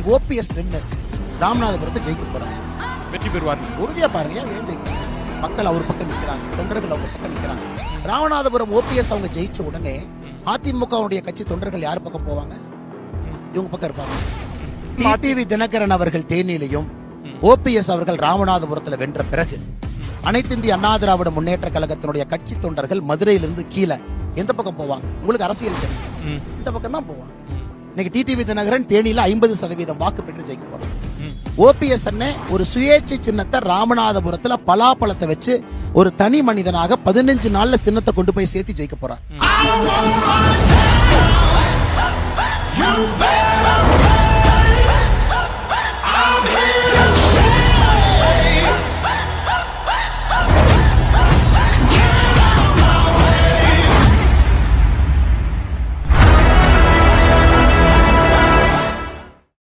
இன்னைக்கு ஓபிஎஸ் நின்று ராமநாதபுரத்தை ஜெயிக்க போறாங்க. வெற்றி பெறுவார் உறுதியா பாருங்க ஏன் ஏன் ஜெயிக்க மக்கள் அவர் பக்கம் நிக்கிறாங்க தொண்டர்கள் அவங்க பக்கம் நிக்கிறாங்க. ராமநாதபுரம் ஓபிஎஸ் அவங்க ஜெயிச்ச உடனே அதிமுகவுடைய கட்சி தொண்டர்கள் யார் பக்கம் போவாங்க? இவங்க பக்கம் இருப்பாங்க. டிடிவி தினகரன் அவர்கள் தேனியிலையும் ஓபிஎஸ் அவர்கள் ராமநாதபுரத்துல வென்ற பிறகு அனைத்து இந்திய அண்ணா திராவிட முன்னேற்ற கழகத்தினுடைய கட்சி தொண்டர்கள் மதுரையிலிருந்து கீழே எந்த பக்கம் போவாங்க? உங்களுக்கு அரசியல் தெரியும். இந்த பக்கம் தான் போவாங்க. இன்னைக்கு டிடிவி தினகரன் தேனியில ஐம்பது சதவீதம் வாக்கு பெற்று ஜெயிக்க போறாங்க ஓபிஎஸ் அண்ணே ஒரு சுயேட்சை சின்னத்தை ராமநாதபுரத்துல பலாப்பழத்தை வச்சு ஒரு தனி மனிதனாக பதினஞ்சு நாள்ல சின்னத்தை கொண்டு போய் சேர்த்து ஜெயிக்க போறார்.